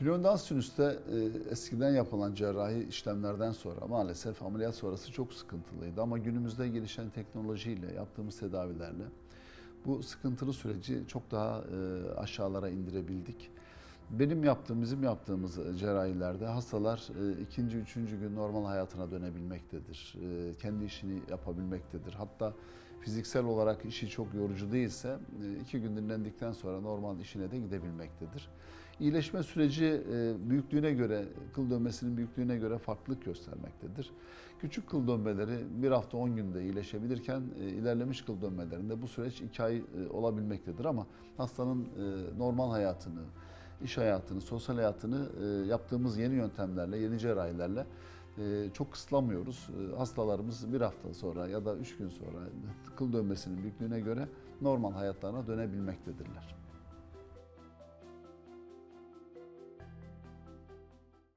Periodontal sinüste e, eskiden yapılan cerrahi işlemlerden sonra maalesef ameliyat sonrası çok sıkıntılıydı. Ama günümüzde gelişen teknolojiyle, yaptığımız tedavilerle bu sıkıntılı süreci çok daha e, aşağılara indirebildik. Benim yaptığım, bizim yaptığımız cerrahilerde hastalar e, ikinci, üçüncü gün normal hayatına dönebilmektedir. E, kendi işini yapabilmektedir. Hatta fiziksel olarak işi çok yorucu değilse e, iki gün dinlendikten sonra normal işine de gidebilmektedir. İyileşme süreci e, büyüklüğüne göre, kıl dönmesinin büyüklüğüne göre farklılık göstermektedir. Küçük kıl dönmeleri bir hafta 10 günde iyileşebilirken e, ilerlemiş kıl dönmelerinde bu süreç 2 ay e, olabilmektedir. Ama hastanın e, normal hayatını, iş hayatını, sosyal hayatını e, yaptığımız yeni yöntemlerle, yeni cerrahilerle e, çok kısıtlamıyoruz. E, Hastalarımız bir hafta sonra ya da üç gün sonra kıl dönmesinin büyüklüğüne göre normal hayatlarına dönebilmektedirler.